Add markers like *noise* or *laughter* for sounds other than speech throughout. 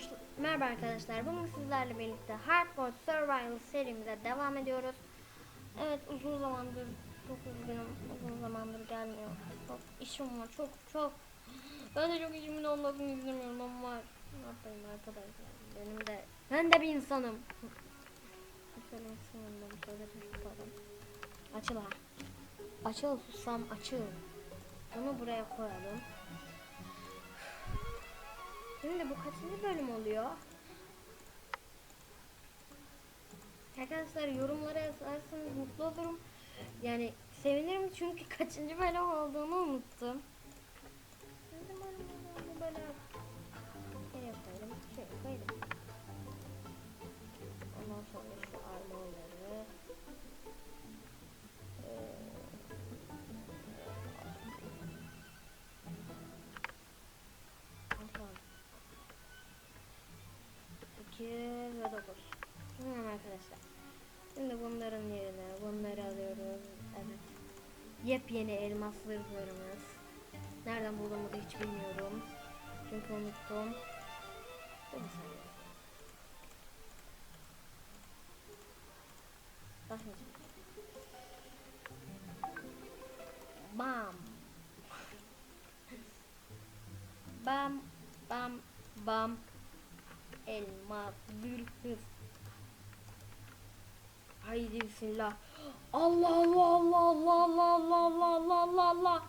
arkadaşlar. Merhaba arkadaşlar. Bugün sizlerle birlikte Hardcore Survival serimize devam ediyoruz. Evet uzun zamandır çok üzgünüm. Uzun zamandır gelmiyor. Çok işim var. Çok çok. Ben de çok işimin olmasını istemiyorum ama. Ne yapayım arkadaşlar. Benim de ben de bir insanım. Şöyle sınırlarım şöyle tutalım. Açıl ha. Açıl susam açıl. Bunu buraya koyalım. Bu kaçıncı bölüm oluyor? Arkadaşlar yorumlara yazarsanız mutlu olurum. Yani sevinirim çünkü *laughs* kaçıncı bölüm olduğunu unuttum. Arkadaşlar. Şimdi bunların yerine bunları alıyoruz. Evet. Yepyeni elmas zırhlarımız. Nereden bulduğumu da hiç bilmiyorum. Çünkü unuttum. Dur bir saniye. Bakmayacağım. Bam. Bam bam bam elma zırhız Haydi bismillah. Allah Allah Allah Allah Allah Allah Allah Allah Allah Allah.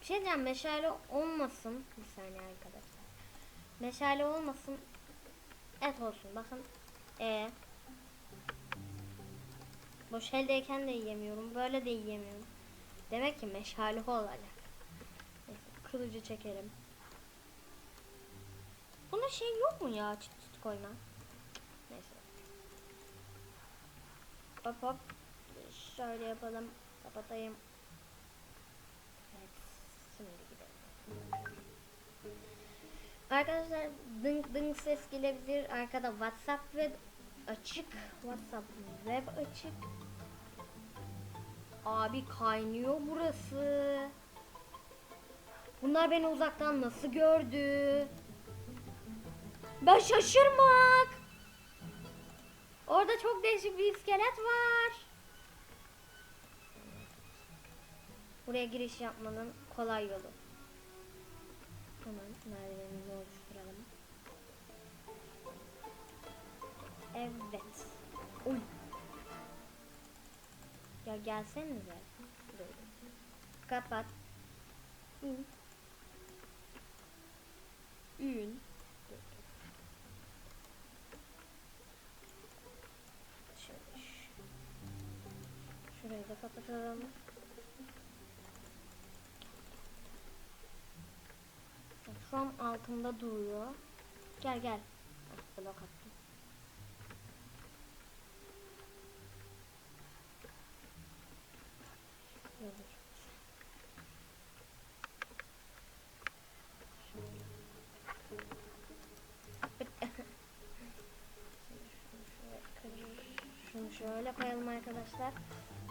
Bir şey diyeceğim meşale olmasın. Bir saniye arkadaşlar. Meşale olmasın. Et olsun. Bakın e Boş eldeyken de yiyemiyorum böyle de yiyemiyorum. Demek ki meşale olacak Neyse, kılıcı çekelim. Buna şey yok mu ya çıt çıt koyma? Neyse. Hop hop. Şöyle yapalım. Kapatayım. Evet. Şimdi gidelim. Arkadaşlar dınk dınk ses gelebilir. Arkada WhatsApp web açık. WhatsApp web açık. Abi kaynıyor burası. Bunlar beni uzaktan nasıl gördü? Ben şaşırmak. Orada çok değişik bir iskelet var. Buraya giriş yapmanın kolay yolu. Hemen merdivenimizi oluşturalım. Evet. Uy. Ya gelsenize. Kapat. Ün. Ün. Şöyle. ş- Şurayı da kapatalım. Bak, Şu an altında duruyor. Gel gel. Blok attım. Şunu şöyle koyalım arkadaşlar.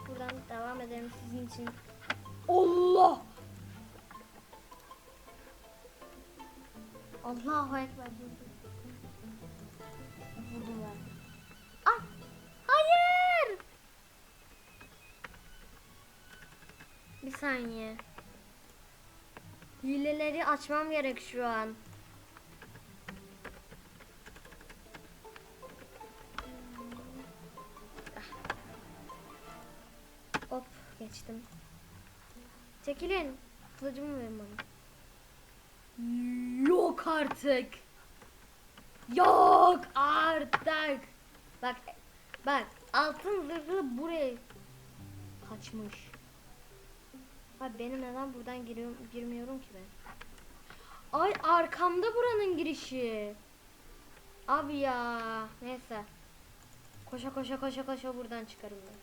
Buradan devam edelim sizin için. Allah! Allahu Ekber. Vurdum ben. Ah! Hayır! Bir saniye. Hileleri açmam gerek şu an. Hop geçtim. Çekilin. Kılıcımı verin bana. Yok artık. Yok artık. Bak bak altın zırhı buraya kaçmış. Abi benim neden buradan giriyorum, girmiyorum ki ben? Ay arkamda buranın girişi. Abi ya. Neyse. Koşa koşa koşa koşa buradan çıkarım ben.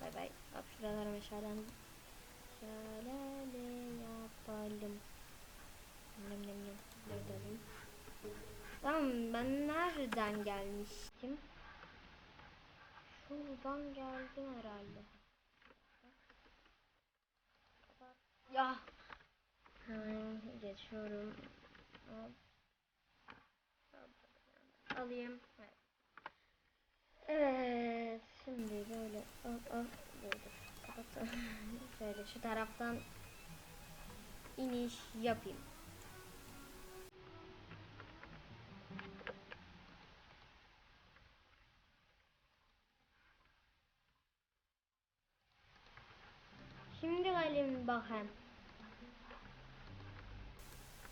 Bay bay. Bak şuralara meşalen. Şöyle yapalım. Nem nem nem. Durdurayım. Tamam ben nereden gelmiştim? Şuradan geldim herhalde. Ya. Hemen geçiyorum. Alayım. Evet. Şimdi böyle al al. Kapat. Şöyle şu taraftan iniş yapayım. Şimdi gelin bakayım.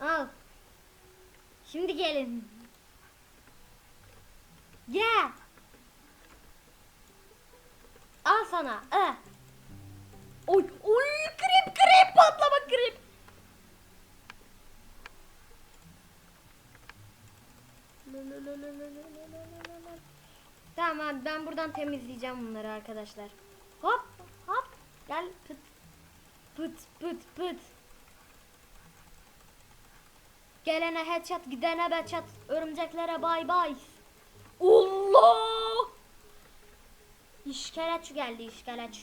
Al. Şimdi gelin. Gel. Al sana. Eh. Oy, oy, krep krep patlama krep. Tamam ben buradan temizleyeceğim bunları arkadaşlar. Hop hop gel pıt pıt pıt pıt. Gelene headshot gidene beçat örümceklere bay bay. Allah! İşkeleç geldi işkeleç.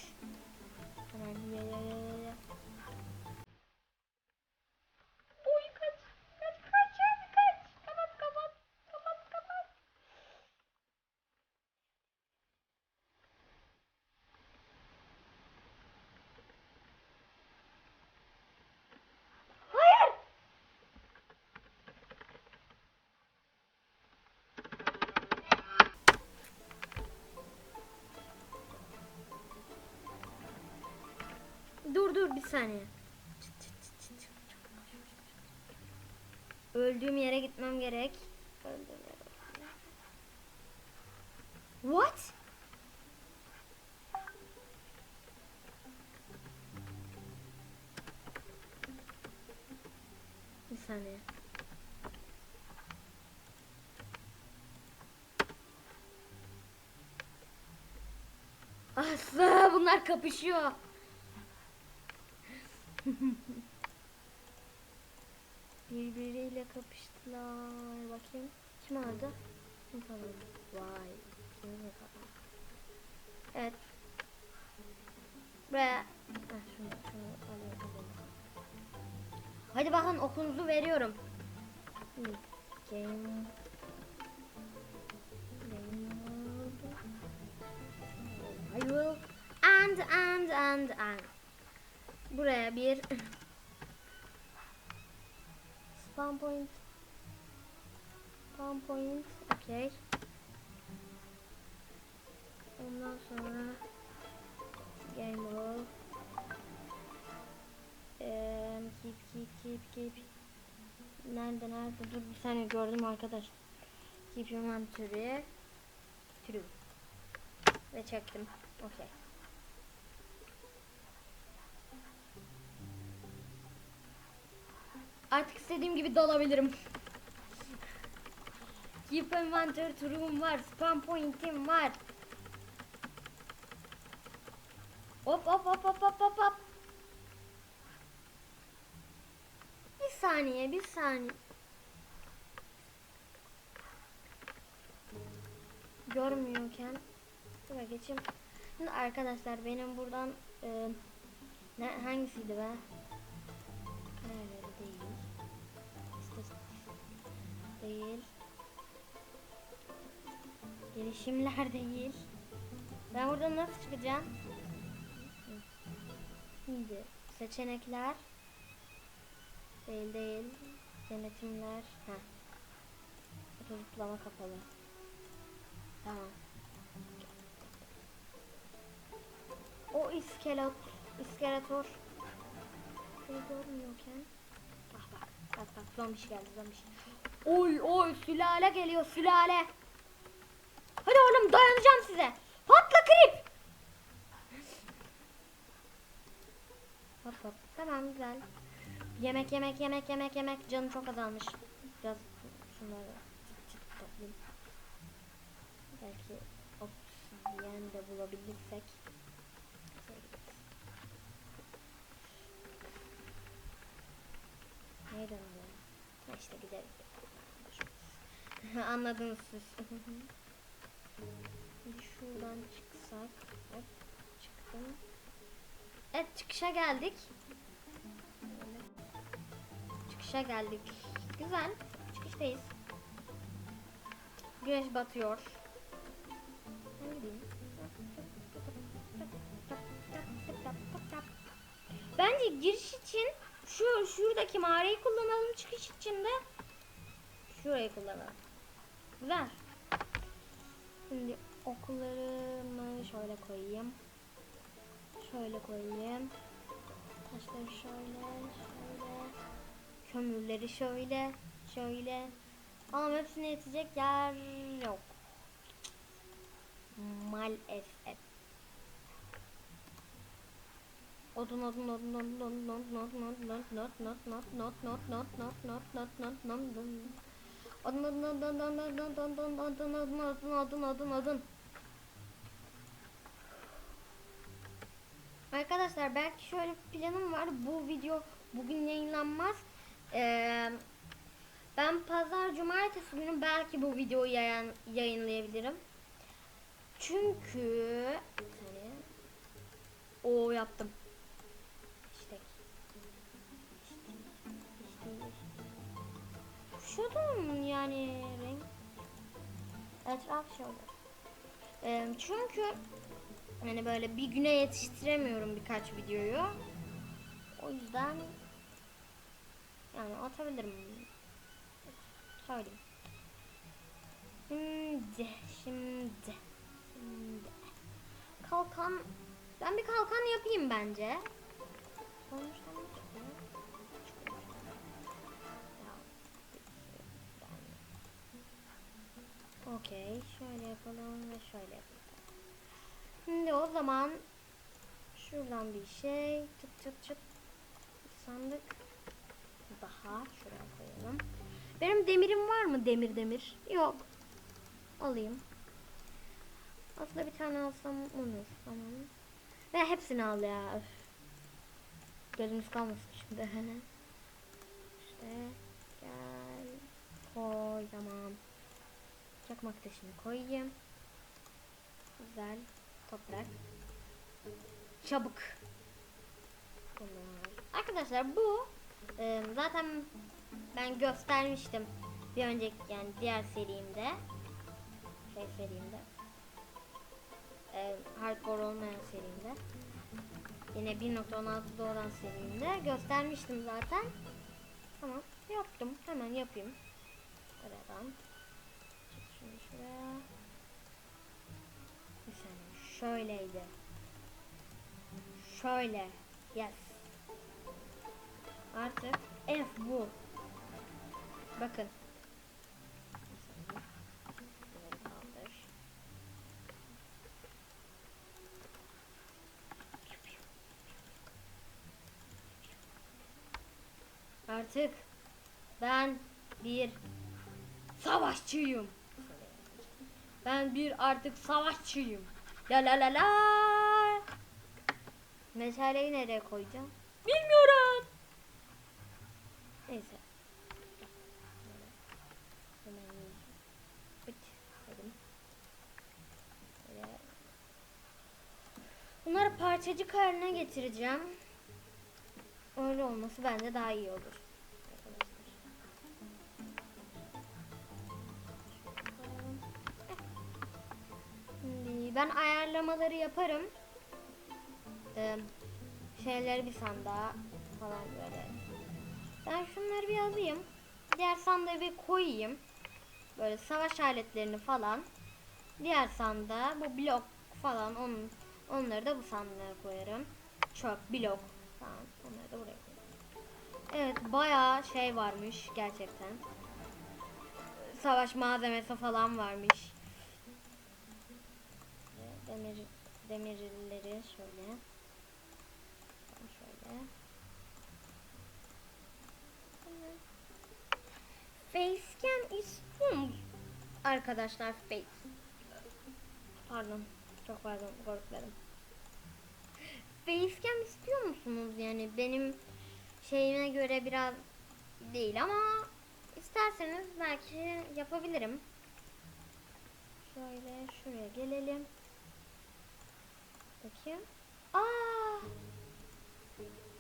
Bir saniye. Öldüğüm yere gitmem gerek. Öldüğüm yere. What? Bir saniye. Asla *laughs* bunlar kapışıyor. *laughs* Birbiriyle kapıştılar. Bakayım. Kim aldı? Kim kazandı? Vay. Kim kazandı? Evet. Buraya. Şunu, şunu alayım. Hadi bakın okunuzu veriyorum. Game. Game will. And and and and. Buraya bir spawn point. Spawn point. Okay. Ondan sonra game mode. Eee keep keep keep keep. Nerede nerede? Dur bir saniye gördüm arkadaş. Keep inventory. True. Ve çektim. Okay. Artık istediğim gibi dalabilirim. Keep inventory true'um var. Spam point'im var. Hop hop hop hop hop hop hop. Bir saniye bir saniye. Görmüyorken Şuraya geçeyim. Şimdi arkadaşlar benim buradan e, ne hangisiydi be? Değil. Gelişimler değil. Ben buradan nasıl çıkacağım? Şimdi seçenekler değil değil. Denetimler. Ha. Zıplama kapalı. Tamam. O iskelet, iskeletor şey görmüyorken bak bak bak bak zombiş geldi zombiş. Oy oy sülale geliyor sülale. Hadi oğlum dayanacağım size. Patla krip. Hop hop tamam güzel. Yemek yemek yemek yemek yemek canım çok azalmış. Biraz şunları çıt çıt toplayayım. Belki obsidiyen de bulabilirsek. Neydi o ya? Ha işte gidelim. Anladınız siz. Şuradan çıksak. Hop çıktım. Evet çıkışa geldik. Çıkışa geldik. Güzel. Çıkıştayız. Güneş batıyor. Bence giriş için şu şuradaki mağarayı kullanalım çıkış için de şurayı kullanalım. Güzel. Şimdi okullarımı şöyle koyayım. Şöyle koyayım. Taşları şöyle, şöyle. Kömürleri şöyle, şöyle. Ama hepsine yetecek yer yok. Maalesef. Odun odun odun odun odun odun odun odun not not not not not not not not not not odun odun odun odun odun odun odun odun odun odun odun odun Arkadaşlar belki şöyle planım var. Bu video bugün yayınlanmaz. Ee, ben pazar cumartesi günü belki bu videoyu yayın, yayınlayabilirim. Çünkü hani o yaptım. Mı yani renk? Etraf şöyle. Ee, çünkü hani böyle bir güne yetiştiremiyorum birkaç videoyu. O yüzden yani atabilirim. Söyleyeyim. Şimdi, şimdi, şimdi. Kalkan, ben bir kalkan yapayım bence. Sonuçta Okey, şöyle yapalım ve şöyle yapalım. Şimdi o zaman şuradan bir şey çıt çıt çıt sandık daha şuraya koyalım. Benim demirim var mı demir demir? Yok. Alayım. Aslında bir tane alsam olur. Tamam. Ve hepsini al ya. Öf. Gözümüz kalmasın şimdi. *laughs* işte gel. Koy tamam. Çakmak taşını koyayım. Güzel. Toprak. Çabuk. Bunlar. Arkadaşlar bu e, zaten ben göstermiştim bir önceki yani diğer serimde şey serimde e, hardcore olmayan serimde yine 1.16'da olan serimde göstermiştim zaten tamam yaptım hemen yapayım buradan Şuraya bir saniye şöyleydi şöyle yes artık F bu Bakın. Artık ben bir savaşçıyım. Ben bir artık savaşçıyım. La la la la. Meşaleyi nereye koyacağım? Bilmiyorum. Neyse. Böyle. Bunları parçacık haline getireceğim. Öyle olması bence daha iyi olur. Ben ayarlamaları yaparım. Ee, şeyleri bir sandığa falan böyle. Ben şunları bir alayım. Diğer sandığı bir koyayım. Böyle savaş aletlerini falan. Diğer sandığa bu blok falan onun, onları da bu sandığa koyarım. Çöp, blok falan onları da buraya koyarım. Evet bayağı şey varmış gerçekten. Savaş malzemesi falan varmış. Demir demirleri şöyle. Şöyle. Facecam istiyor musun? Arkadaşlar face. Pardon. Çok pardon. Korkmadım. Facecam istiyor musunuz? Yani benim şeyime göre biraz değil ama isterseniz belki yapabilirim. Şöyle şuraya gelelim. Bakayım. Aa!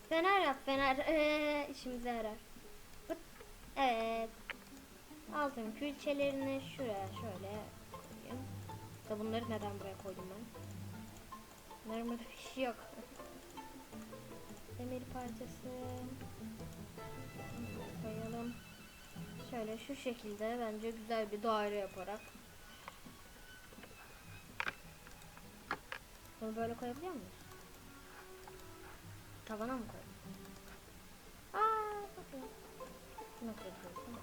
Fener yap fener. Ee, işimize yarar. Evet. altın külçelerini şuraya şöyle koyayım. Da bunları neden buraya koydum ben? Bunların burada bir şey yok. Demir parçası koyalım. Şöyle şu şekilde bence güzel bir daire yaparak. Bunu böyle koyabiliyor muyuz? Tavana mı koyalım? Aa, bakın. Bunu koyuyorsun.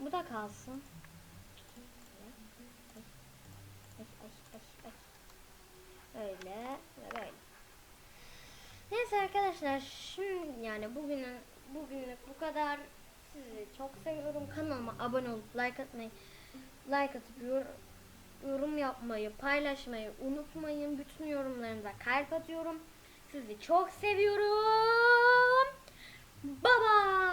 Bu da kalsın. Öyle ve böyle. Neyse arkadaşlar şimdi yani bugünün bugünlük bu kadar. Sizi çok seviyorum. Kanalıma abone olup like atmayı like atıp yor- yorum yapmayı, paylaşmayı unutmayın. Bütün yorumlarınıza kalp atıyorum. Sizi çok seviyorum. Bye bye.